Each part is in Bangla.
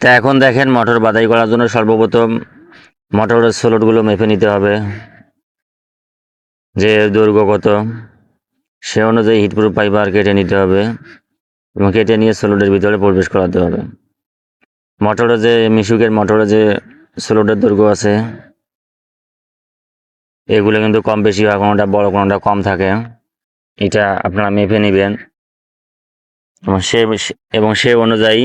তা এখন দেখেন মটর বাদাই করার জন্য সর্বপ্রথম মোটরের স্লোটগুলো মেপে নিতে হবে। যে দৈর্ঘ্য কত, সে অনুযায়ী হিটপ্রুফ ফাইবার কেটে নিতে হবে এবং কেটে নিয়ে স্লোটের ভিতরে প্রবেশ করাতে হবে। মোটরে যে মিশুকের মোটরে যে স্লোটের দৈর্ঘ্য আছে, এগুলো কিন্তু কম বেশি হয় কোনোটা বড়, কোনোটা কম থাকে। এটা আপনারা মেপে নেবেন। এবং সে এবং সে অনুযায়ী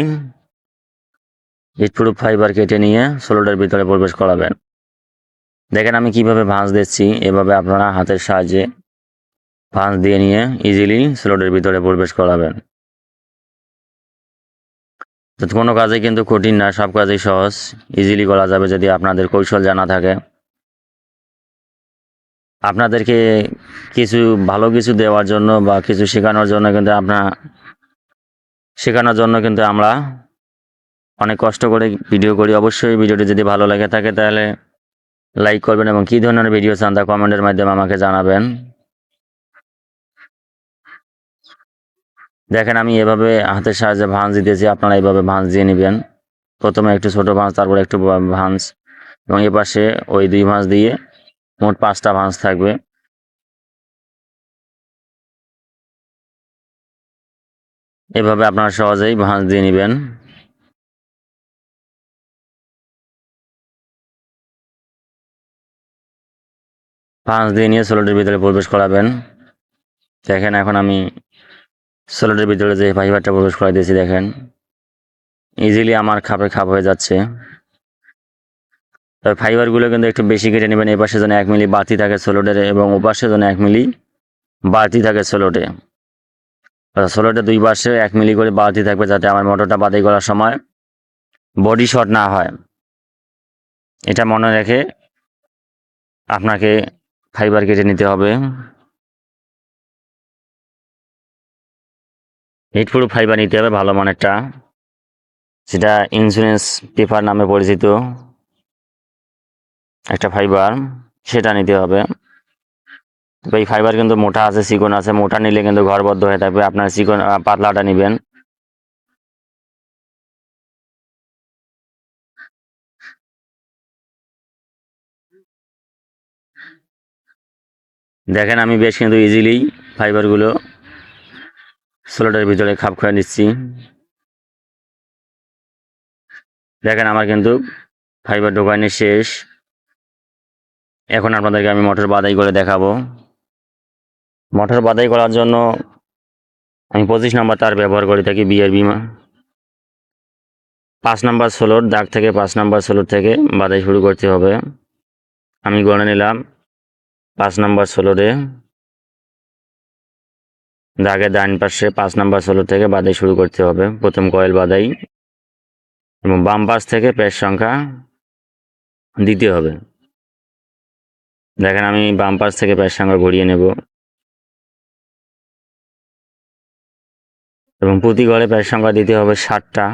হিটপ্রুফ ফাইবার কেটে নিয়ে সোলোটার ভিতরে প্রবেশ করাবেন। দেখেন আমি কীভাবে ভাঁজ দিচ্ছি, এভাবে আপনারা হাতের সাহায্যে ভাঁজ দিয়ে নিয়ে ইজিলি সোলোটের ভিতরে প্রবেশ করাবেন। কোনো কাজে কিন্তু কঠিন না, সব কাজেই সহজ ইজিলি করা যাবে যদি আপনাদের কৌশল জানা থাকে। আপনাদেরকে কিছু ভালো কিছু দেওয়ার জন্য বা কিছু শেখানোর জন্য কিন্তু আপনার শেখানোর জন্য কিন্তু আমরা অনেক কষ্ট করে ভিডিও করি। অবশ্যই ভিডিওটি যদি ভালো লাগে থাকে তাহলে লাইক করবেন এবং কী ধরনের ভিডিও চান তা কমেন্টের মাধ্যমে আমাকে জানাবেন। দেখেন, আমি এভাবে হাতের সাহায্যে ভাঁজ দিতেছি, আপনারা এইভাবে ভাঁজ দিয়ে নেবেন। প্রথমে একটু ছোট ভাঁজ, তারপর একটু ভাঁজ এবং এ পাশে ওই দুই ভাঁজ দিয়ে মোট পাঁচটা ভাঁজ থাকবে। এভাবে আপনারা সহজেই ভাঁজ দিয়ে নেবেন। ভাঁজ দিয়ে নিয়ে সোলোটের ভিতরে প্রবেশ করাবেন। দেখেন, এখন আমি সোলোটের ভিতরে যে ফাইবারটা প্রবেশ করাই দিয়েছি, দেখেন। ইজিলি আমার খাপে খাপ হয়ে যাচ্ছে। তবে ফাইবারগুলো কিন্তু একটু বেশি কেটে নেবেন এই পাশে যেন এক মিলি বাড়তি থাকে সোলোটের এবং ও পাশে যেন এক মিলি বাড়তি থাকে সোলোটে সোলোটে দুই পাশে এক মিলি করে বাড়তি থাকবে যাতে আমার মোটরটা বাদাই করার সময় বডি শট না হয়। এটা মনে রেখে আপনাকে ফাইবার কেটে নিতে হবে। হিটপ্রুফ ফাইবার নিতে হবে, ভালো মানেরটা। সেটা ইন্স্যুরেন্স পেপার নামে পরিচিত। একটা ফাইবার সেটা নিতে হবে। তবে এই ফাইবার কিন্তু মোটা আছে চিকন আছে, মোটা নিলে কিন্তু ঘরবদ্ধ হয়ে থাকবে। আপনার চিকন পাতলাটা নেবেন। দেখেন আমি বেশ কিন্তু ইজিলি ফাইবারগুলো সোলোটার ভিতরে খাপ খুঁয়ে নিচ্ছি। দেখেন আমার কিন্তু ফাইবার ঢোকানি শেষ। এখন আপনাদেরকে আমি মোটর বাদাই করে দেখাবো। মোটর বাদাই করার জন্য আমি পঁচিশ নাম্বার তার ব্যবহার করে থাকি বিয়ের বিমা পাঁচ নাম্বার ষোলোর দাগ থেকে পাঁচ নাম্বার ষোলোর থেকে বাদাই শুরু করতে হবে। আমি গড়ে নিলাম। পাঁচ নাম্বার ষোলোরে দাগের ডান পাশে পাঁচ নাম্বার ষোলো থেকে বাদাই শুরু করতে হবে। প্রথম কয়েল বাদাই। এবং বাম পাশ থেকে পেশ সংখ্যা দিতে হবে। দেখেন আমি বাম পাশ থেকে পেশ সংখ্যা ঘুরিয়ে নেব। এবং প্রতি গড়ে পেশ সংখ্যা দিতে হবে ষাটটা।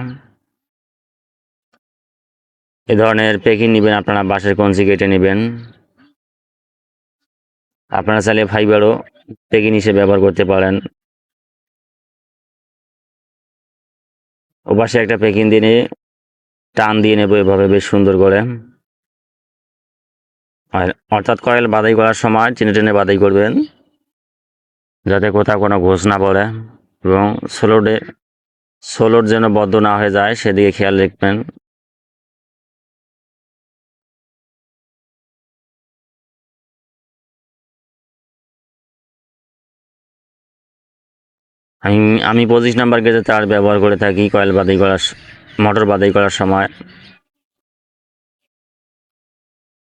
এ ধরনের প্যাকিং নেবেন আপনারা, বাঁশের কঞ্চি কেটে নেবেন। আপনারা চাইলে ফাইবারও প্যাকিং হিসেবে ব্যবহার করতে পারেন। ওপাশে একটা প্যাকিং দিয়ে নিয়ে টান দিয়ে নেব এভাবে, বেশ সুন্দর করে। অর্থাৎ কয়েল বাদাই করার সময় টেনে টেনে বাদাই করবেন, যাতে কোথাও কোনো ঘোষ না পড়ে এবং সোলোডে সোলোড যেন বদ্ধ না হয়ে যায়, সেদিকে খেয়াল রাখবেন। আমি আমি পঁচিশ নাম্বার গেজে তার ব্যবহার করে থাকি কয়েল বাদাই করার মোটর বাদাই করার সময়।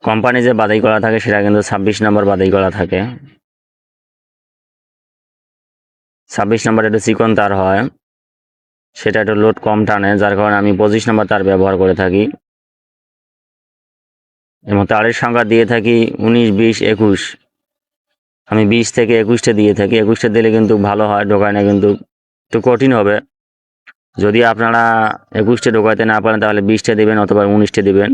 কোম্পানি যে বাদাই করা থাকে সেটা কিন্তু ছাব্বিশ নাম্বার বাদাই করা থাকে। ছাব্বিশ নাম্বার একটু চিকন তার হয়, সেটা একটু লোড কম টানে, যার কারণে আমি পঁচিশ নাম্বার তার ব্যবহার করে থাকি। এবং তারের সংখ্যা দিয়ে থাকি উনিশ, বিশ, একুশ। আমি বিশ থেকে একুশটা দিয়ে থাকি। একুশটা দিলে কিন্তু ভালো হয়, ঢোকায় না কিন্তু একটু কঠিন হবে। যদি আপনারা একুশটা ঢোকাতে না পারেন, তাহলে বিশটা দেবেন অথবা উনিশটা দেবেন।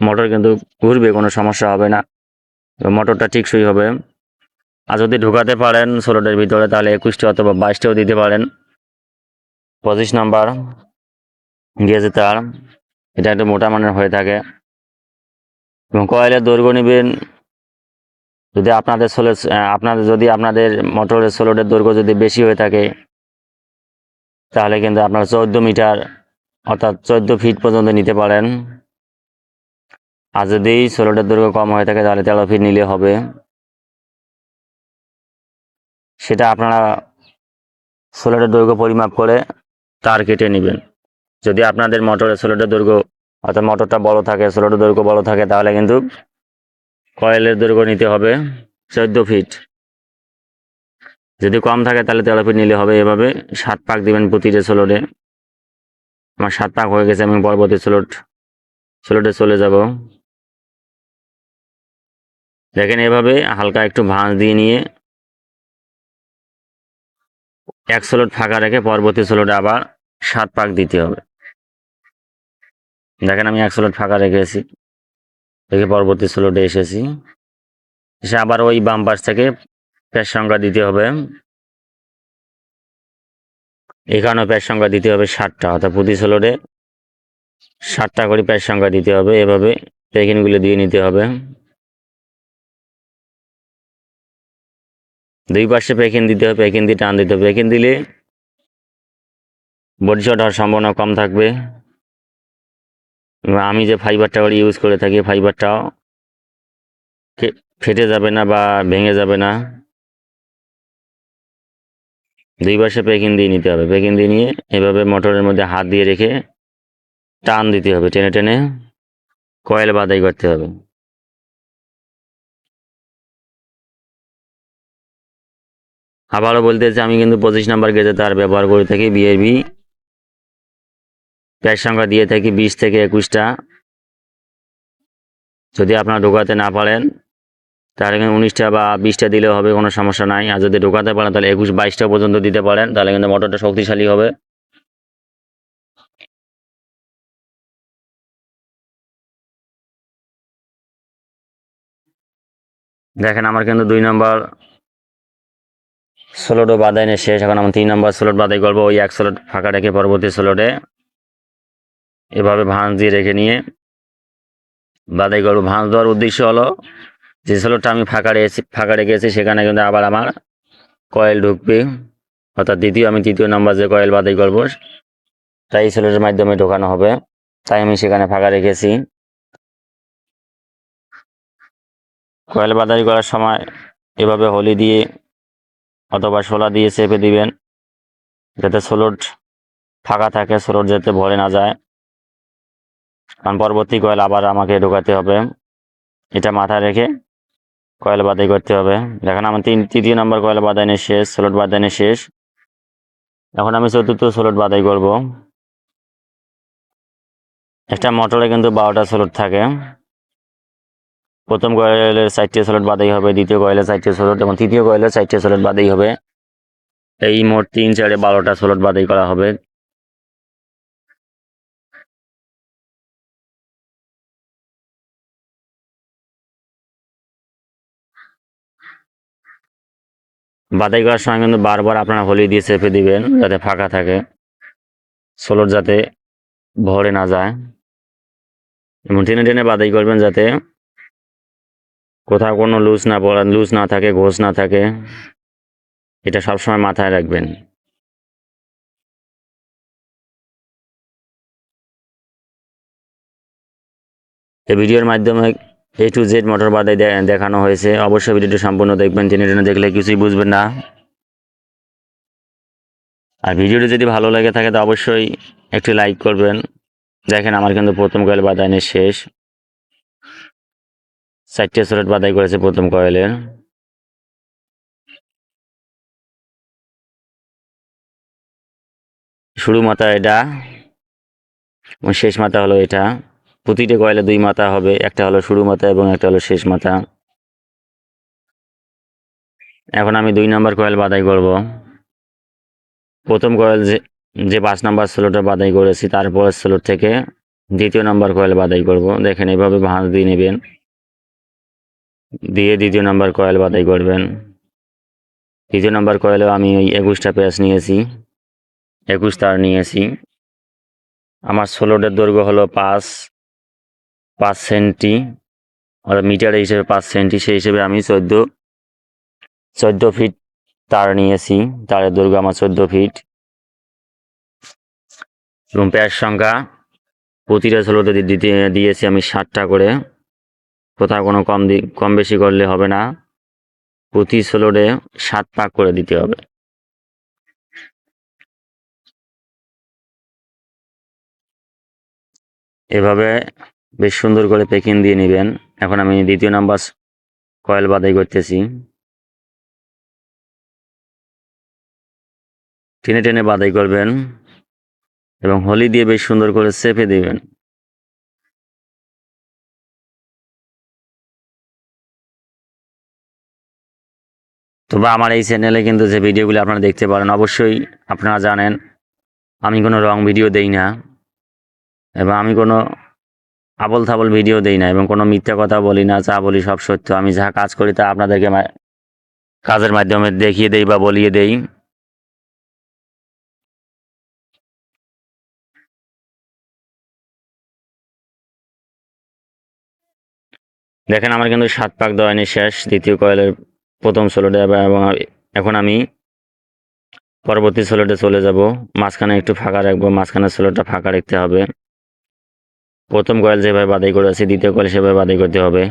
মোটর কিন্তু ঘুরবে, কোনো সমস্যা হবে না। মোটরটা টিকসই হবে। আর যদি ঢোকাতে পারেন ষোলোটার ভিতরে, তাহলে একুশটা অথবা বাইশটাও দিতে পারেন। পঁচিশ নাম্বার গেছে তার। এটা একটু মোটা মানের হয়ে থাকে। এবং কয়েলের দৈর্ঘ্য নেবেন যদি আপনাদের সোলে আপনাদের যদি আপনাদের মোটরের সোলোডের দৈর্ঘ্য যদি বেশি হয়ে থাকে, তাহলে কিন্তু আপনারা চোদ্দ মিটার, অর্থাৎ চোদ্দ ফিট পর্যন্ত নিতে পারেন। আর যদি সোলোডের দৈর্ঘ্য কম হয়ে থাকে, তাহলে তেরো ফিট নিলে হবে। সেটা আপনারা সোলোডের দৈর্ঘ্য পরিমাপ করে তার কেটে নেবেন। যদি আপনাদের মোটরের সোলোডের দৈর্ঘ্য, অর্থাৎ মোটরটা বড় থাকে সোলোডের দৈর্ঘ্য বড় থাকে, তাহলে কিন্তু কয়েলের দৈর্ঘ্য নিতে হবে চোদ্দ ফিট। যদি কম থাকে তাহলে তেরো ফিট নিলে হবে এভাবে। সাত পাক দিবেন প্রতিটা সোলোডে আমার সাত পাক হয়ে গেছে, আমি পরবর্তী সোলোড সোলোডে চলে যাব। দেখেন এভাবে হালকা একটু ভাঁজ দিয়ে নিয়ে এক সোলোড ফাঁকা রেখে পরবর্তী সোলোডে আবার সাত পাক দিতে হবে। দেখেন আমি এক সোলোড ফাঁকা রেখেছি রেখে পরবর্তী সোলোডে এসেছি। এসে আবার ওই বাম পাশ থেকে প্যাচ সংখ্যা দিতে হবে। এখানেও প্যাচ সংখ্যা দিতে হবে ষাটটা, অর্থাৎ প্রতি সোলোডে ষাটটা করে প্যাচ সংখ্যা দিতে হবে। এভাবে প্যাকিংগুলো দিয়ে নিতে হবে। দুই পাশে প্যাকিং দিতে হবে প্যাকিং দিয়ে টান দিতে হবে। প্যাকিং দিলে বডি শট হওয়ার সম্ভাবনা কম থাকবে। আমি যে ফাইবারটা করে ইউজ করে থাকি ফাইবারটাও ফেটে যাবে না বা ভেঙে যাবে না। দুই পাশে প্যাকিং দিয়ে নিতে হবে। প্যাকিং দিয়ে নিয়ে এভাবে মোটরের মধ্যে হাত দিয়ে রেখে টান দিতে হবে। টেনে টেনে কয়েল বাদাই করতে হবে। আবারও বলতেছি আমি কিন্তু পঁচিশ নাম্বার গেজে তার ব্যবহার করে থাকি বিএবি প্যাচ সংখ্যা দিয়ে থাকি বিশ থেকে একুশটা। যদি আপনারা ঢোকাতে না পারেন, তাহলে কিন্তু উনিশটা বা বিশটা দিলেও হবে, কোনো সমস্যা নাই। আর যদি ঢোকাতে পারেন, তাহলে একুশ বাইশটা পর্যন্ত দিতে পারেন, তাহলে কিন্তু মোটরটা শক্তিশালী হবে। দেখেন, আমার কিন্তু দুই নম্বর ষোলোটো বাদাইনে শেষ। এখন আমার তিন নম্বর স্লোট বাদাই করব, ওই এক স্লোট ফাঁকা রেখে পরবর্তী স্লোটে। এভাবে ভাঁজ দিয়ে রেখে নিয়ে বাদাই করব ভাঁজ দেওয়ার উদ্দেশ্য হলো, যে স্লোটটা আমি ফাঁকা রেখেছি ফাঁকা রেখেছি সেখানে কিন্তু আবার আমার কয়েল ঢুকবে। অর্থাৎ দ্বিতীয়, আমি তৃতীয় নম্বর যে কয়েল বাদাই করব, তাই স্লোটের মাধ্যমে ঢোকানো হবে। তাই আমি সেখানে ফাঁকা রেখেছি। কয়েল বাদাই করার সময় এভাবে হলি দিয়ে অথবা শোলা দিয়ে চেপে দিবেন, যাতে সোলোট ফাঁকা থাকে সোলোট যাতে ভরে না যায়। কারণ পরবর্তী কয়েল আবার আমাকে ঢোকাতে হবে। এটা মাথায় রেখে কয়েল বাদাই করতে হবে। দেখেন আমার তিন, তৃতীয় নম্বর কয়েল বাদাইনে শেষ সোলট বাদাইনে শেষ। এখন আমি চতুর্থ সোলট বাদাই করব। একটা মোটরে কিন্তু বারোটা সোলট থাকে। প্রথম কয়েলের চারটে সোলট বাদাই হবে, দ্বিতীয় কয়েলের চারটে সোলট এবং তৃতীয় কয়েলের চারটে সোলট বাদাই হবে। এই মোট তিন চারে বারোটা সোলট বাদাই করা হবে। বাদাই করার সময় কিন্তু বারবার আপনারা হলি দিয়ে চেপে দিবেন যাতে ফাঁকা থাকে। সোলট যাতে ভরে না যায়। এবং টেনে টেনে বাদাই করবেন যাতে কোথাও কোনো লুজ না পড়া লুজ না থাকে ঘোষ না থাকে। এটা সবসময় মাথায় রাখবেন। এই ভিডিওর মাধ্যমে এ টু জেড মোটর বাদাই দে- দেখানো হয়েছে। অবশ্যই ভিডিওটি সম্পূর্ণ দেখবেন। টেনে টেনে দেখলে কিছুই বুঝবেন না। আর ভিডিওটি যদি ভালো লাগে থাকে, তো অবশ্যই একটি লাইক করবেন। দেখেন আমার কিন্তু প্রথম কয়েল বাদাইনের শেষ। চারটে স্লোট বাদাই করেছে প্রথম কয়েলের শুরু মাথা এটা শেষ মাথা হলো এটা। প্রতিটা কয়েলে দুই মাথা হবে, একটা হলো শুরু মাথা এবং একটা হলো শেষ মাথা। এখন আমি দুই নম্বর কয়েল বাদাই করব। প্রথম কয়েল যে যে পাঁচ নাম্বার স্লোটে বাদাই করেছি তারপর স্লোট থেকে দ্বিতীয় নাম্বার কয়েল বাদাই করব। দেখেন এভাবে ভাঁজ দিয়ে নেবেন। দিয়ে দ্বিতীয় নাম্বার কয়েল বাদাই করবেন। দ্বিতীয় নাম্বার কয়েলেও আমি ওই একুশটা পেঁয়াজ নিয়েছি, একুশ তার নিয়েছি। আমার ষোলোটের দৈর্ঘ্য হলো পাঁচ পাঁচ সেন্টি, অর্থাৎ মিটারের হিসেবে পাঁচ সেন্টি, সেই হিসেবে আমি চোদ্দ চোদ্দ ফিট তার নিয়েছি, তারের দৈর্ঘ্য আমার চোদ্দ ফিট। এবং প্যার সংখ্যা প্রতিটা ষোলোতে দিতে, দিয়েছি আমি ষাটটা করে। কোথাও কোনো কম দি, কম বেশি করলে হবে না। প্রতি ষোলোটে সাত পাক করে দিতে হবে। এভাবে বেশ সুন্দর করে পেকিং দিয়ে নেবেন। এখন আমি দ্বিতীয় নাম্বার কয়েল বাদাই করতেছি। টেনে টেনে বাদাই করবেন এবং হলি দিয়ে বেশ সুন্দর করে চেপে দিবেন। তবে আমার এই চ্যানেলে কিন্তু যে ভিডিওগুলো আপনারা দেখতে পারেন, অবশ্যই আপনারা জানেন, আমি কোনো রং ভিডিও দেই না। এবং আমি কোনো আবল থাবল ভিডিও দেই না এবং কোনো মিথ্যা কথা বলি না, যা বলি সব সত্য। আমি যা কাজ করি তা আপনাদেরকে কাজের মাধ্যমে দেখিয়ে দেই বা বলিয়ে দেই। দেখেন, আমার কিন্তু সাত পাক দয়নি শেষ, দ্বিতীয় কয়েলের প্রথম ষোলোটা এবং এখন আমি পরবর্তী ষোলোটে চলে যাব। মাঝখানে একটু ফাঁকা রাখব মাঝখানে ষোলোটা ফাঁকা রাখতে হবে। প্রথম কয়েল যেভাবে বাদাই করেছি, দ্বিতীয় কয়েল সেভাবে বাদাই করতে হবে।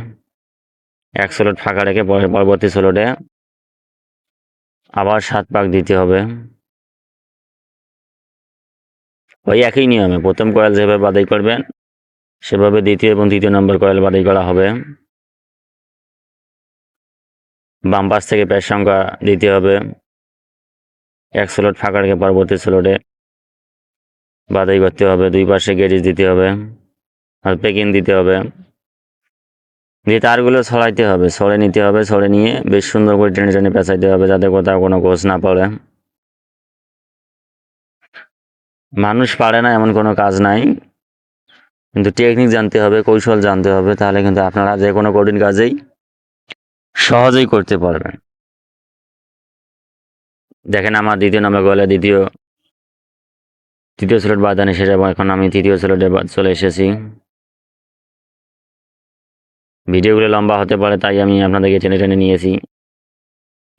এক ষোলোট ফাঁকা রেখে পরবর্তী ষোলোটে আবার সাত পাক দিতে হবে। ওই একই নিয়মে প্রথম কয়েল যেভাবে বাদাই করবেন, সেভাবে দ্বিতীয় এবং তৃতীয় নম্বর কয়েল বাদাই করা হবে। বাম পাশ থেকে প্যার সংখ্যা দিতে হবে। এক স্লট ফাঁকা রেখে পরবর্তী স্লটে বাদাই করতে হবে। দুই পাশে গেরিজ দিতে হবে। আর পেকিং দিতে হবে। দিয়ে তারগুলো ছড়াইতে হবে, ছড়ে নিতে হবে, ছড়ে নিয়ে বেশ সুন্দর করে টেনে টেনে পেঁচাইতে হবে যাতে কোথাও কোনো গোছ না পড়ে। মানুষ পারে না, এমন কোনো কাজ নাই। কিন্তু টেকনিক জানতে হবে, কৌশল জানতে হবে, তাহলে কিন্তু আপনারা যে কোনো কঠিন কাজেই সহজেই করতে পারবেন। দেখেন আমার দ্বিতীয় নম্বর গলে দ্বিতীয় তৃতীয় স্লট বাদানি এবং এখন আমি তৃতীয় স্লটে চলে এসেছি। ভিডিওগুলো লম্বা হতে পারে, তাই আমি আপনাদেরকে টেনে টেনে নিয়েছি।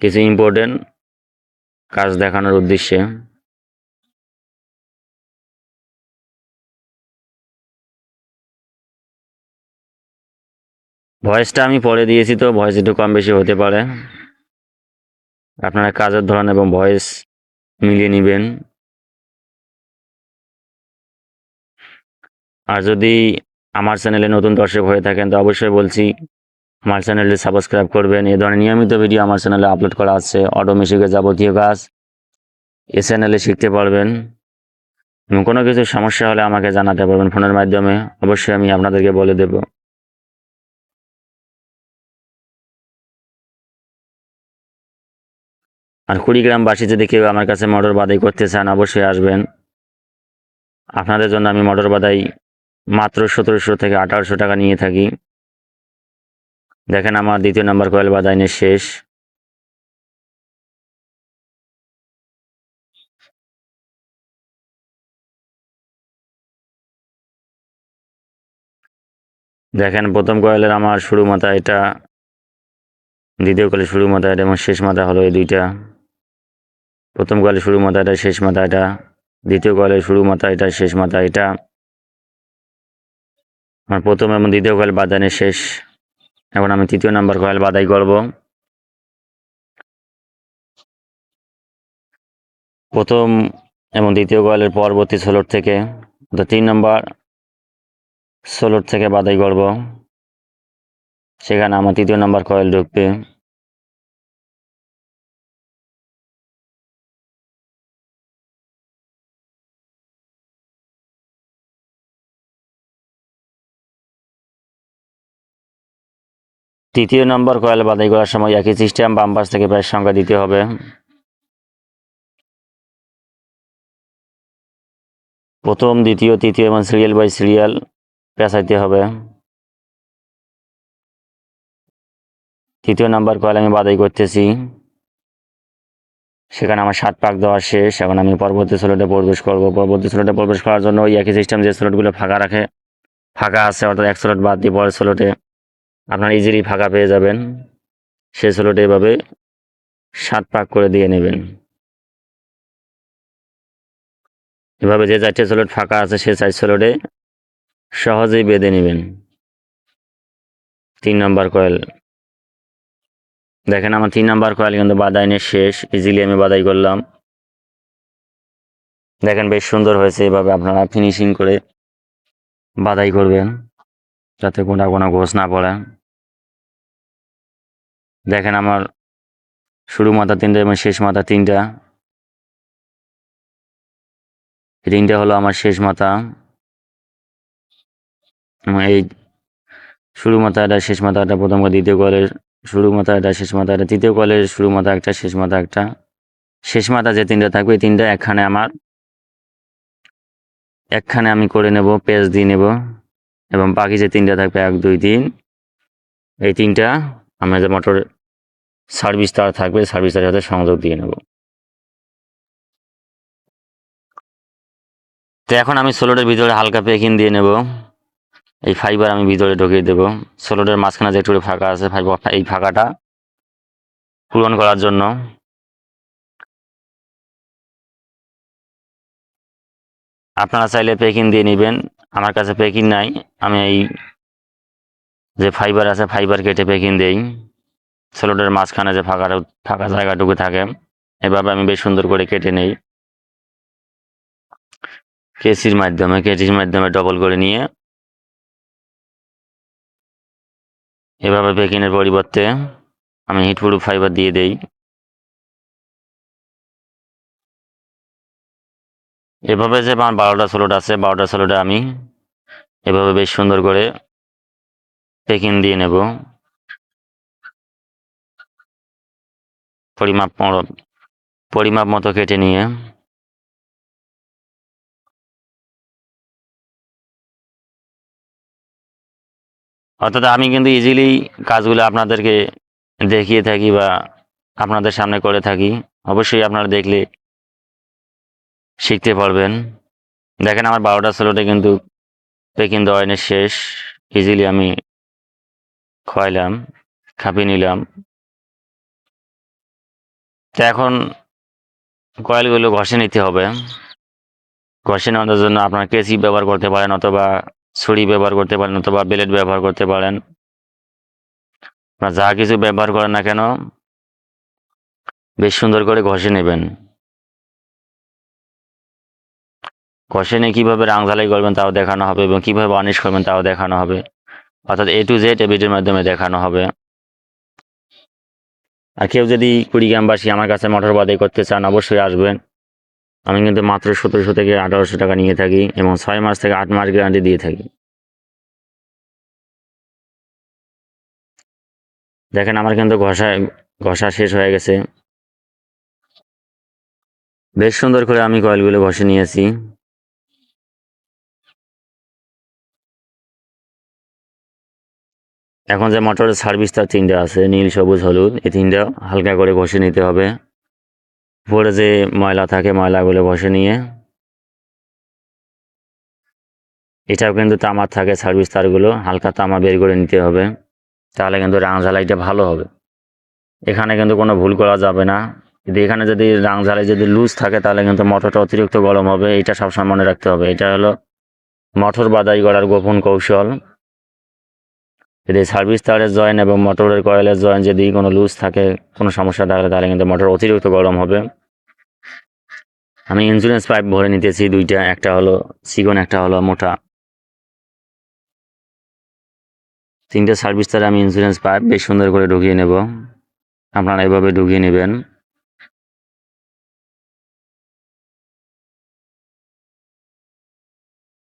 কিছু ইম্পর্টেন্ট কাজ দেখানোর উদ্দেশ্যে। ভয়েসটা আমি পরে দিয়েছি তো, ভয়েস একটু কম বেশি হতে পারে। আপনারা কাজের ধরন এবং ভয়েস মিলিয়ে নেবেন। আর যদি আমার চ্যানেলে নতুন দর্শক হয়ে থাকেন তো অবশ্যই বলছি, আমার চ্যানেলটি সাবস্ক্রাইব করবেন। এই ধরনের নিয়মিত ভিডিও আমার চ্যানেলে আপলোড করা আছে। অটোমেশিকের যাবতীয় কাজ এ চ্যানেলে শিখতে পারবেন। এবং কোনো কিছু সমস্যা হলে আমাকে জানাতে পারবেন ফোনের মাধ্যমে। অবশ্যই আমি আপনাদেরকে বলে দেব। আর কুড়িগ্রামবাসী যদি কেউ আমার কাছে মোটর বাদাই করতে চান, অবশ্যই আসবেন। আপনাদের জন্য আমি মোটর বাদাই মাত্র সতেরোশো থেকে আঠারোশো টাকা নিয়ে থাকি। দেখেন আমার দ্বিতীয় নাম্বার কয়েল বাদাইনের শেষ। দেখেন প্রথম কয়েলের আমার শুরু মাথা এটা, দ্বিতীয় কয়েলের শুরু মাথা এটা এবং শেষ মাথা হলো এই দুইটা। প্রথম কয়েলের শুরু মাথা এটা, শেষ মাথা এটা, দ্বিতীয় কয়েলের শুরু মাথা এটা, শেষ মাথা এটা। আমার প্রথম এবং দ্বিতীয় কয়েল বাদানের শেষ। এখন আমি তৃতীয় নাম্বার কয়েল বাদাই করব। প্রথম এবং দ্বিতীয় কয়েলের পরবর্তী ষোলোর থেকে, অর্থাৎ তিন নম্বর ষোলোর থেকে বাদাই করব। সেখানে আমার তৃতীয় নাম্বার কয়েল ঢুকবে। তৃতীয় নম্বর কয়েল বাদাই করার সময় একই সিস্টেম বাম পাশ থেকে প্রায় সংখ্যা দিতে হবে। প্রথম, দ্বিতীয়, তৃতীয় এবং সিরিয়াল বাই সিরিয়াল পেঁচাইতে হবে। তৃতীয় নাম্বার কয়েল আমি বাদাই করতেছি। সেখানে আমার সাত পাক দেওয়া শেষ। এখন আমি পরবর্তী স্লোটে প্রবেশ করব। পরবর্তী স্লোটে প্রবেশ করার জন্য ওই একই সিস্টেম যে স্লোটগুলো ফাঁকা রাখে, ফাঁকা আছে, অর্থাৎ এক স্লোট বাদ দিয়ে পরের স্লোটে আপনার ইজিলি ফাঁকা পেয়ে যাবেন। সে স্লোটে এভাবে সাত পাক করে দিয়ে নেবেন। এভাবে যে চারটে স্লোট ফাঁকা আছে, সে চার স্লোটে সহজেই বেঁধে নেবেন। তিন নম্বর কয়েল দেখেন আমার তিন নাম্বার কয়েল কিন্তু বাদাইনের শেষ ইজিলি আমি বাদাই করলাম। দেখেন বেশ সুন্দর হয়েছে, এভাবে আপনারা ফিনিশিং করে বাদাই করবেন, যাতে কোনো কোনো ঘোষ না পড়ে। দেখেন আমার শুরু মাথা তিনটা এবং শেষ মাথা তিনটা। তিনটা হলো আমার শেষ মাথা। এই শুরু মাথা এটা শেষ মাথা একটা প্রথম দ্বিতীয় কলের শুরু মাথা এটা শেষ মাথা এটা তৃতীয় কলের শুরু মাথা একটা, শেষ মাথা একটা। শেষ মাথা যে তিনটা থাকবে, এই তিনটা একখানে আমার, একখানে আমি করে নেব পেজ দিয়ে নেব। এবং বাকি যে তিনটা থাকবে, এক, দুই, তিন, এই তিনটা আমি যে মোটর সার্ভিস তার থাকবে, সার্ভিস তার সাথে সংযোগ দিয়ে নেব। তো এখন আমি সোলোডের ভিতরে হালকা পেকিং দিয়ে নেব। এই ফাইবার আমি ভিতরে ঢুকিয়ে দেব। সোলোডের মাঝখানে যে একটু ফাঁকা আছে ফাইবার এই ফাঁকাটা পূরণ করার জন্য। আপনারা চাইলে পেকিং দিয়ে নেবেন। আমার কাছে প্যাকিং নাই। আমি এই যে ফাইবার আছে ফাইবার কেটে পেকিং দেই। সোলোডের মাঝখানে যে ফাঁকা ফাঁকা জায়গাটুকু থাকে, এভাবে আমি বেশ সুন্দর করে কেটে নেই। কেসির মাধ্যমে কেসির মাধ্যমে ডবল করে নিয়ে এভাবে পেকিংয়ের পরিবর্তে আমি হিটপ্রুফ ফাইবার দিয়ে দেই। এভাবে যে আমার বারোটা ষোলোটা আছে, বারোটা ষোলোটা আমি এভাবে বেশ সুন্দর করে পেকিং দিয়ে নেব। পরিমাপ পরিমাপ মতো কেটে নিয়ে। অর্থাৎ আমি কিন্তু ইজিলি কাজগুলো আপনাদেরকে দেখিয়ে থাকি বা আপনাদের সামনে করে থাকি। অবশ্যই আপনারা দেখলে শিখতে পারবেন। দেখেন আমার বারোটা ষোলোটা কিন্তু পেকিং দয়নের শেষ। ইজিলি আমি খোয়াইলাম, খাপিয়ে নিলাম। তো এখন কয়েলগুলো ঘষে নিতে হবে। ঘষে নেওয়ার জন্য আপনার কেসি ব্যবহার করতে পারেন অথবা ছুরি ব্যবহার করতে পারেন অথবা ব্লেড ব্যবহার করতে পারেন। আপনার যা কিছু ব্যবহার করেন না কেন, বেশ সুন্দর করে ঘষে নেবেন। ঘষে নিয়ে কীভাবে রাংঝালাই করবেন তাও দেখানো হবে এবং কীভাবে বার্নিশ করবেন তাও দেখানো হবে। অর্থাৎ এ টু জেড এ মাধ্যমে দেখানো হবে। আর কেউ যদি কুড়িগ্রামবাসী আমার কাছে মোটর বাদাই করতে চান, অবশ্যই আসবেন। আমি কিন্তু মাত্র সতেরোশো থেকে আঠারোশো টাকা নিয়ে থাকি এবং ছয় মাস থেকে আট মাস গ্যারান্টি দিয়ে থাকি। দেখেন, আমার কিন্তু ঘষা ঘষা শেষ হয়ে গেছে। বেশ সুন্দর করে আমি কয়েলগুলো ঘষে নিয়েছি। এখন যে মোটরের সার্ভিস তার তিনটা আছে, নীল, সবুজ, হলুদ, এই তিনটা হালকা করে ঘষে নিতে হবে। উপরে যে ময়লা থাকে, ময়লাগুলো ঘষে নিয়ে। এটাও কিন্তু তামার থাকে সার্ভিস তারগুলো, হালকা তামা বের করে নিতে হবে। তাহলে কিন্তু রাং ঝালাইটা ভালো হবে। এখানে কিন্তু কোনো ভুল করা যাবে না। যদি এখানে যদি রাং ঝালাই যদি লুজ থাকে, তাহলে কিন্তু মোটরটা অতিরিক্ত গরম হবে। এটা সবসময় মনে রাখতে হবে। এটা হলো মোটর বাদাই করার গোপন কৌশল। যদি সার্ভিস তারের জয়েন এবং মোটরের কয়েলের জয়েন যদি কোনো লুজ থাকে, কোনো সমস্যা থাকে তাহলে কিন্তু মোটর অতিরিক্ত গরম হবে। আমি ইন্স্যুরেন্স পাইপ ভরে নিতেছি দুইটা, একটা হলো চিকন একটা হলো মোটা তিনটে সার্ভিস তারে আমি ইন্স্যুরেন্স পাইপ বেশ সুন্দর করে ঢুকিয়ে নেব। আপনারা এভাবে ঢুকিয়ে নেবেন।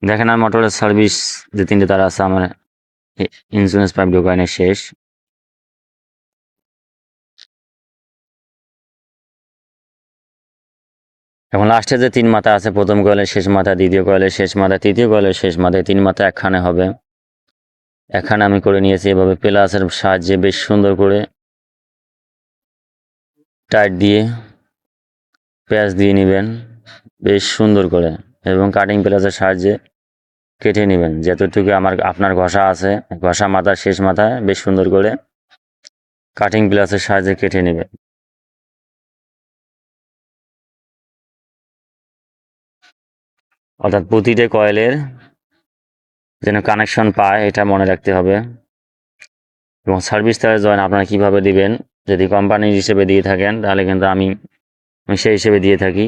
দেখেন আর মোটরের সার্ভিস যে তিনটে তার আছে, আমার ইন্স্যুরেন্স পাইপ ঢোকানো শেষ। এখন লাস্টে যে তিন মাথা আছে, প্রথম কয়েলের শেষ মাথা, দ্বিতীয় কয়েলের শেষ মাথা, তৃতীয় কয়েলের শেষ মাথায় তিন মাথা একখানে হবে। একখানে আমি করে নিয়েছি এভাবে প্লাসের সাহায্যে বেশ সুন্দর করে। টাইট দিয়ে পেঁয়াজ দিয়ে নেবেন, বেশ সুন্দর করে। এবং কাটিং প্লাসের সাহায্যে কেটে নেবেন। যতটুকু আমার, আপনার ঘষা আছে, ঘষা মাথার শেষ মাথায় বেশ সুন্দর করে কাটিং প্লাসের সাহায্যে কেটে নেবেন। অর্থাৎ প্রতিটা কয়েলের যেন কানেকশন পায়, এটা মনে রাখতে হবে। এবং সার্ভিস তারে জয়েন আপনারা কীভাবে দিবেন, যদি কোম্পানি হিসেবে দিয়ে থাকেন, তাহলে কিন্তু আমি আমি সেই হিসেবে দিয়ে থাকি।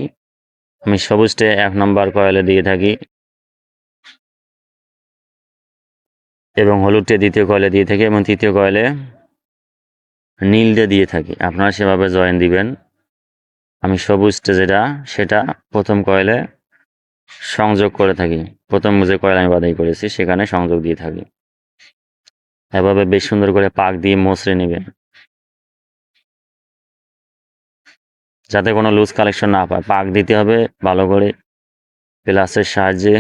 আমি সবুজটে এক নম্বর কয়েলে দিয়ে থাকি। এবং হলুদটে দ্বিতীয় কয়েলে দিয়ে থাকি এবং তৃতীয় কয়েলে নীলটে দিয়ে থাকি। আপনারা সেভাবে জয়েন দিবেন। আমি সবুজটে যেটা, সেটা প্রথম কয়েলে সংযোগ করে থাকি। প্রথম যে কয়েল আমি বাদাই করেছি, সেখানে সংযোগ দিয়ে থাকি। এভাবে বেশ সুন্দর করে পাক দিয়ে মসড়ে নেবেন। যাতে কোনো লুজ কালেকশন না পায়। পাক দিতে হবে ভালো করে। প্লাসের সাহায্যে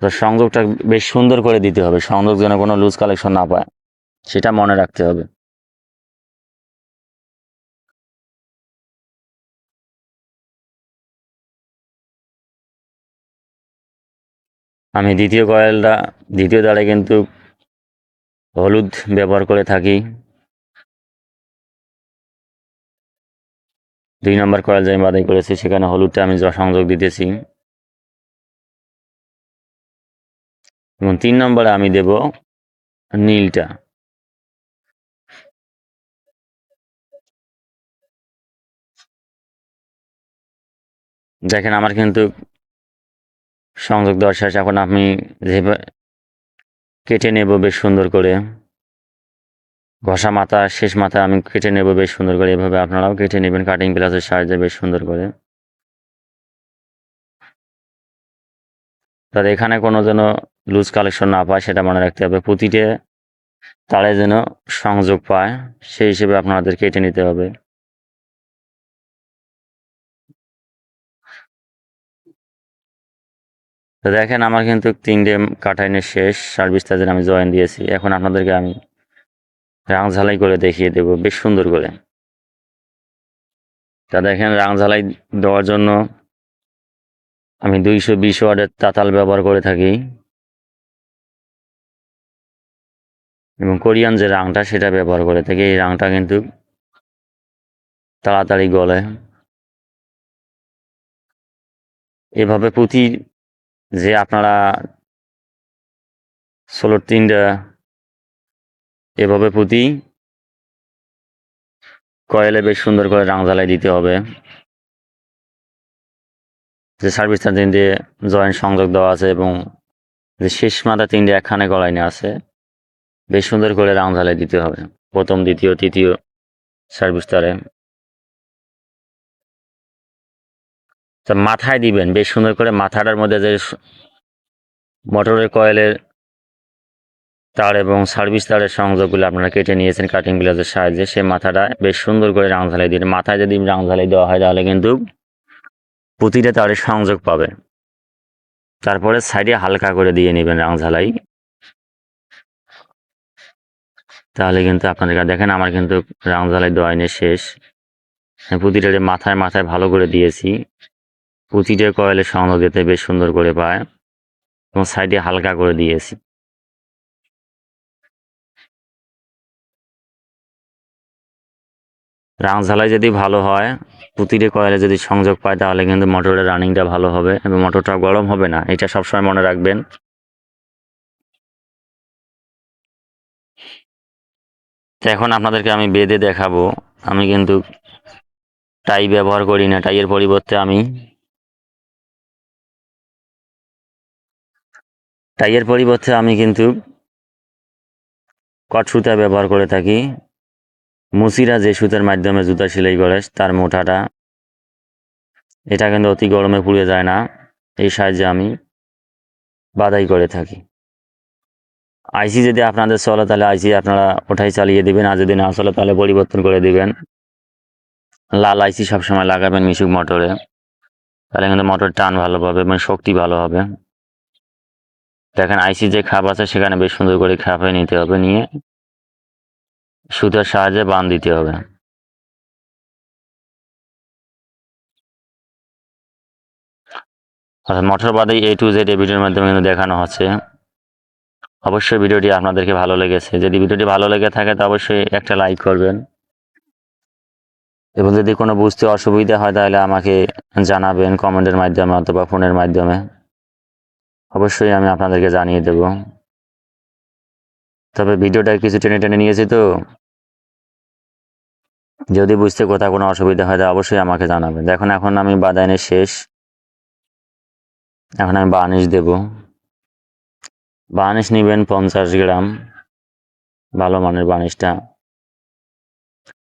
তো সংযোগটা বেশ সুন্দর করে দিতে হবে, সংযোগ যেন কোনো লুজ কালেকশন না পায়, সেটা মনে রাখতে হবে। আমি দ্বিতীয় কয়েলটা দ্বিতীয় দাঁড়ে কিন্তু হলুদ ব্যবহার করে থাকি। দুই নম্বর কয়েল যে আমি বাদাই করেছি, সেখানে হলুদটা আমি সংযোগ দিতেছি। এবং তিন নম্বরে আমি দেব নীলটা। দেখেন, আমার কিন্তু সংযোগ দেওয়ার শেষ। এখন আমি কেটে নেব বেশ সুন্দর করে। ঘষা মাথা, শেষ মাথা আমি কেটে নেব বেশ সুন্দর করে। এভাবে আপনারাও কেটে নেবেন কাটিং প্লাসের সাহায্যে বেশ সুন্দর করে। তাহলে এখানে কোনো যেন লুজ কালেকশন না পায়, সেটা মনে রাখতে হবে। প্রতিটি তারে যেন সংযোগ পায়, সেই হিসেবে আপনাদের কেটে নিতে হবে। তো দেখেন, আমার কিন্তু তিনটে কাটাইনের শেষ সার্ভিস তাদের আমি জয়েন দিয়েছি। এখন আপনাদেরকে আমি রাং ঝালাই করে দেখিয়ে দেব, বেশ সুন্দর করে। তা দেখেন, রাং ঝালাই দেওয়ার জন্য আমি দুইশো বিশ ওয়ার্ডের তাতাল ব্যবহার করে থাকি। এবং কোরিয়ান যে রাংটা, সেটা ব্যবহার করে থাকি। এই রাংটা কিন্তু তাড়াতাড়ি গলে। এভাবে প্রতি যে আপনারা ষোলোর তিনটা এভাবে প্রতি কয়েলে বেশ সুন্দর করে রাং জ্বালাই দিতে হবে। যে সার্ভিসটা তিনটে জয়েন্ট সংযোগ দেওয়া আছে এবং যে শেষ মাথা তিনটে একখানে গলাইনে আছে, বেশ সুন্দর করে রাং জ্বালাই দিতে হবে। প্রথম, দ্বিতীয়, তৃতীয় সার্ভিস তারে তা মাথায় দিবেন, বেশ সুন্দর করে মাথাটার মধ্যে যে মোটরের কয়েলের তার এবং সার্ভিস তারের সংযোগগুলো আপনারা কেটে নিয়েছেন কাটিং ব্লেজের সাহায্যে, সে মাথাটা বেশ সুন্দর করে রাং ঝালাই দিন। মাথায় যদি রাং ঝালাই দেওয়া হয় তাহলে কিন্তু প্রতিটা তারের সংযোগ পাবে। তারপরে সাইডে হালকা করে দিয়ে নেবেন রাং ঝালাই। তাহলে কিন্তু আপনাদের দেখেন আমার কিন্তু রাং ঝালাই দেওয়া হয়নি, শেষ। আমি প্রতিটা যে মাথায় মাথায় ভালো করে দিয়েছি, প্রতিটা কয়েলের সংযোগ দিতে বেশ সুন্দর করে পায়। এবং সাইডে হালকা করে দিয়েছি। রাং ঝালাই যদি ভালো হয় প্রতিটি কয়েলে যদি সংযোগ পায়, তাহলে কিন্তু মোটরের রানিংটা ভালো হবে এবং মোটরটা গরম হবে না। এটা সবসময় মনে রাখবেন। এখন আপনাদেরকে আমি বেঁধে দেখাবো। আমি কিন্তু টাই ব্যবহার করি না, টাইয়ের পরিবর্তে আমি টাইয়ের পরিবর্তে আমি কিন্তু কট সুতা ব্যবহার করে থাকি। মুসিরা যে সুতার মাধ্যমে জুতা সেলাই করে, তার মোটাটা, এটা কিন্তু অতি গরমে পুড়ে যায় না। এই সাহায্যে আমি বাদাই করে থাকি। আইসি যদি আপনাদের চলে, তাহলে আইসি আপনারা ওঠাই চালিয়ে দিবেন। আর যদি না চলে, তাহলে পরিবর্তন করে দিবেন। লাল আইসি সবসময় লাগাবেন মিশুক মোটরে। তাহলে কিন্তু মোটর টান ভালো পাবে এবং শক্তি ভালো হবে। দেখেন আইসি যে খাপ আছে, সেখানে বেশ সুন্দর করে খাপে নিতে হবে, নিয়ে সুতার সাহায্যে বান দিতে হবে। অর্থাৎ মোটর বাদে এ টু জেড এই ভিডিওর মাধ্যমে কিন্তু দেখানো হচ্ছে। অবশ্যই ভিডিওটি আপনাদেরকে ভালো লেগেছে। যদি ভিডিওটি ভালো লেগে থাকে, তো অবশ্যই একটা লাইক করবেন। এবং যদি কোনো বুঝতে অসুবিধা হয়, তাহলে আমাকে জানাবেন কমেন্টের মাধ্যমে অথবা ফোনের মাধ্যমে। অবশ্যই আমি আপনাদেরকে জানিয়ে দেব। তবে ভিডিওটা কিছু টেনে টেনে নিয়েছি তো। যদি বুঝতে কোথাও কোনো অসুবিধা হয়, তাহলে অবশ্যই আমাকে জানাবেন। দেখুন, এখন আমি বাদায়নের শেষ। এখন আমি বার্নিশ দেব। বার্নিশ নেবেন পঞ্চাশ গ্রাম। ভালো মানের বার্নিশটা।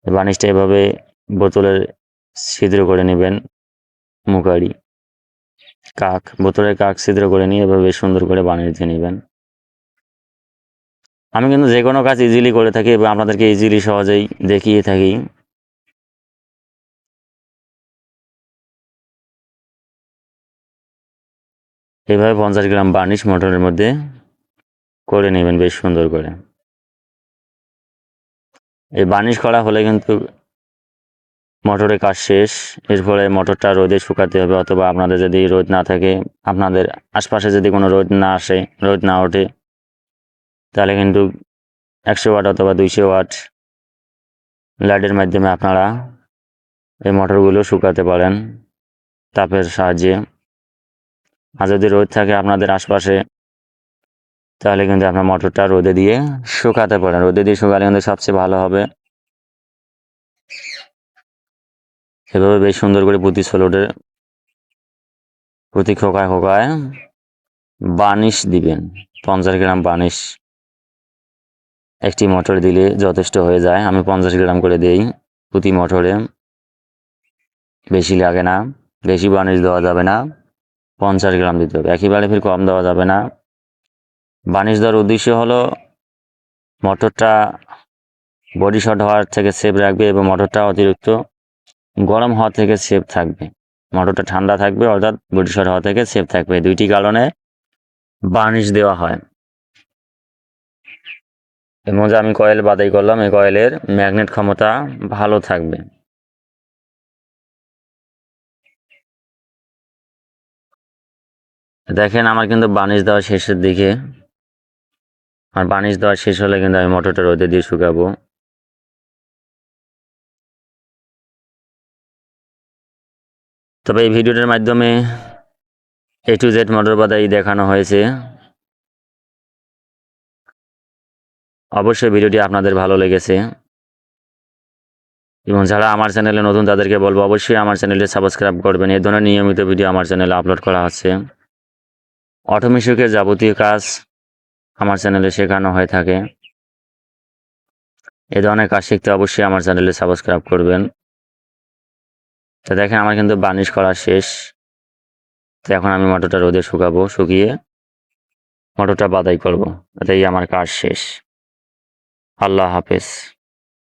বার্নিশটা এভাবে বোতলের ছিদ্র করে নেবেন মুখারি কাক, বোতলের কাক ছিদ্র করে নিয়ে এভাবে সুন্দর করে বানিয়ে দিয়ে নেবেন। আমি কিন্তু যে কোনো কাজ ইজিলি করে থাকি এবং আপনাদেরকে ইজিলি সহজেই দেখিয়ে থাকি। এভাবে পঞ্চাশ গ্রাম বার্নিশ মোটরের মধ্যে করে নেবেন বেশ সুন্দর করে। এই বার্নিশ করা হলে কিন্তু মোটরের কাজ শেষ এর ফলে মোটরটা রোদে শুকাতে হবে অথবা আপনাদের যদি রোদ না থাকে, আপনাদের আশপাশে যদি কোনো রোদ না আসে, রোদ না ওঠে তাহলে কিন্তু একশো ওয়াট অথবা দুইশো ওয়াট লাইটের মাধ্যমে আপনারা এই মোটরগুলো শুকাতে পারেন তাপের সাহায্যে। আর যদি রোদ থাকে আপনাদের আশপাশে, তাহলে কিন্তু আপনার মোটরটা রোদে দিয়ে শুকাতে পারেন। রোদে দিয়ে শুকালে কিন্তু সবচেয়ে ভালো হবে। এভাবে বেশ সুন্দর করে প্রতি সোলোডে প্রতি খোকায় খোকায় বানিশ দিবেন, পঞ্চাশ গ্রাম বার্নিশ একটি মোটর দিলে যথেষ্ট হয়ে যায়। আমি পঞ্চাশ গ্রাম করে দেই প্রতি মটরে। বেশি লাগে না, বেশি বার্নিশ দেওয়া যাবে না, পঞ্চাশ গ্রাম দিতে হবে। একেবারে ফির কম দেওয়া যাবে না। বার্নিশ দেওয়ার উদ্দেশ্য হলো মটরটা বডি শট হওয়ার থেকে সেভ রাখবে এবং মটরটা অতিরিক্ত গরম হওয়া থেকে সেভ থাকবে। মটরটা ঠান্ডা থাকবে, অর্থাৎ বডি শট হওয়া থেকে সেভ থাকবে। দুইটি কারণে বার্নিশ দেওয়া হয়। এর মধ্যে আমি কয়েল বাদাই করলাম। এই কয়েলের ম্যাগনেট ক্ষমতা ভালো থাকবে। দেখেন, আমার কিন্তু বার্নিশ দেওয়া শেষের দিকে। আর বার্নিশ দেওয়া শেষ হলে কিন্তু আমি মোটরটা রোদে দিয়ে শুকাবো। তবে এই ভিডিওটার মাধ্যমে এ টু জেড মোটর বাদাই দেখানো হয়েছে। অবশ্যই ভিডিওটি আপনাদের ভালো লেগেছে। এবং যারা আমার চ্যানেলে নতুন, তাদেরকে বলব অবশ্যই আমার চ্যানেলটি সাবস্ক্রাইব করবেন। এই ধরনের নিয়মিত ভিডিও আমার চ্যানেলে আপলোড করা হচ্ছে। অটোমেশিকের যাবতীয় কাজ আমার চ্যানেলে শেখানো হয়ে থাকে। এ ধরনের কাজ শিখতে অবশ্যই আমার চ্যানেলে সাবস্ক্রাইব করবেন। তো দেখেন, আমার কিন্তু বার্নিশ করা শেষ। তো এখন আমি মোটরটা রোদে শুকাবো, শুকিয়ে মোটরটা বাদাই করব। এটাই আমার কাজ শেষ। আল্লাহ হাফেজ।